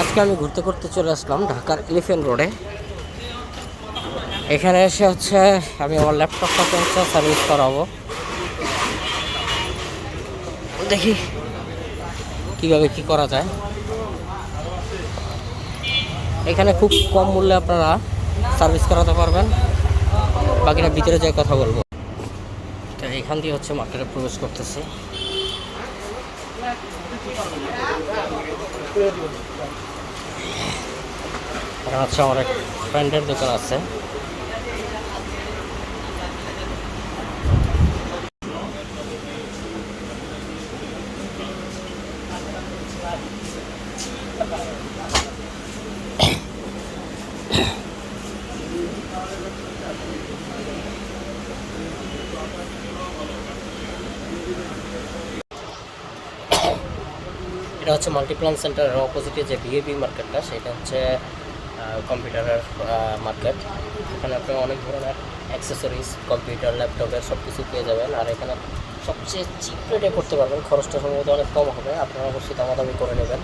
আজকে আমি ঘুরতে করতে চলে আসলাম ঢাকার এলিফেন্ট রোডে এখানে এসে হচ্ছে আমি আমার ল্যাপটপটাকে হচ্ছে সার্ভিস করাবো। দেখি কীভাবে কি করা যায়। এখানে খুব কম মূল্যে আপনারা সার্ভিস করাতে পারবেন। বাকিটা ভিতরে যাই কথা বলব। তো এখান দিয়ে হচ্ছে মার্কেটে প্রবেশ করতেছি। এখানে হচ্ছে আমার এক ফ্রেন্ডের দোকান আছে। এটা হচ্ছে মাল্টিপ্লান সেন্টারের অপোজিটে যে বিএবি মার্কেটটা সেটা হচ্ছে কম্পিউটারের মার্কেট এখানে আপনি অনেক ধরনের অ্যাক্সেসরিজ কম্পিউটার ল্যাপটপের সব কিছু পেয়ে যাবেন। আর এখানে সবচেয়ে চিপ রেটে করতে পারবেন। খরচটা সম্ভবত অনেক কম হবে। আপনারা অবশ্যই দামাদামি করে নেবেন।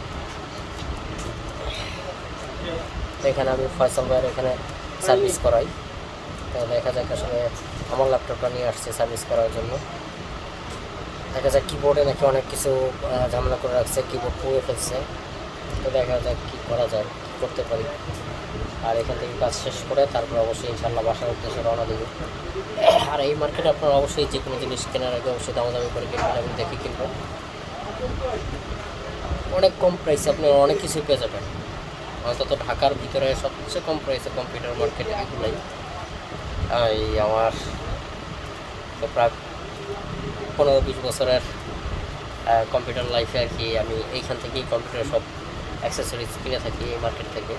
এখানে আমি ফয়সাল ভাইয়ের এখানে সার্ভিস করাই। দেখা যাক আসলে আমার ল্যাপটপটা নিয়ে আসছে সার্ভিস করার জন্য। দেখা যাক কিবোর্ডে নাকি অনেক কিছু ঝামেলা করে রাখছে। কিবোর্ড পুড়ে ফেলছে। তো দেখা যাক কী করা যায়, কী করতে পারি। আর এখান থেকে কাজ শেষ করে তারপর অবশ্যই ইনশাল্লাহ বাসার উদ্দেশ্যে রওনা দেবো। আর এই মার্কেটে আপনারা অবশ্যই যে কোনো জিনিস কেনার আগে অবশ্যই দামাদামি করে কিনবেন এবং দেখে কিনবেন। অনেক কম প্রাইসে আপনি অনেক কিছু পেয়ে যাবেন। অন্তত ঢাকার ভিতরে সবচেয়ে কম প্রাইসে কম্পিউটার মার্কেট এগুলাই। এই আমার প্রায় পনেরো বিশ বছরের কম্পিউটার লাইফে আর কি আমি এইখান থেকেই কম্পিউটার সব অ্যাক্সেসরিজ কিনে থাকি এই মার্কেট থেকে।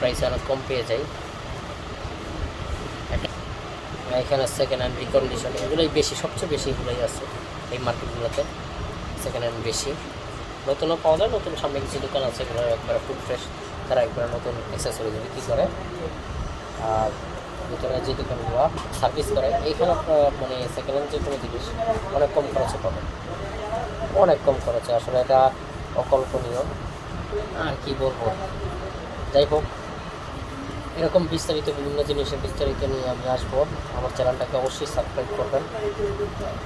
প্রাইস অনেক কম পেয়ে যাই। এখানে সেকেন্ড হ্যান্ড রিকন্ডিশন এগুলোই বেশি, সবচেয়ে বেশি এগুলোই আছে এই মার্কেটগুলোতে সেকেন্ড হ্যান্ড বেশি। নতুনও পাওয়া যায়, নতুন সামনে কিছু দোকান আছে, এগুলো একবারে ফুড ফ্রেশ তারা একবারে নতুন অ্যাক্সেসরিজ বিক্রি করে। আর ভিতরে যে দোকানগুলো সার্ভিস করে, এইখানে আপনার মানে সেকেন্ড হ্যান্ড যে কোনো জিনিস অনেক কম খরচে পাবেন। অনেক কম খরচে, আসলে এটা অকল্পনীয়। আর কি বলব? যাই হোক এরকম বিস্তারিত বিভিন্ন জিনিসের বিস্তারিত নিয়ে আমি আসব। আমার চ্যানেলটাকে অবশ্যই সাবস্ক্রাইব করবেন।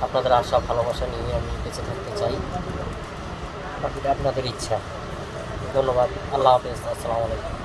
আপনাদের আশা, ভালোবাসা নিয়ে আমি বেঁচে থাকতে চাই। আপনাদের ইচ্ছা। ধন্যবাদ। আল্লাহ হাফিজ। আসসালামু আলাইকুম।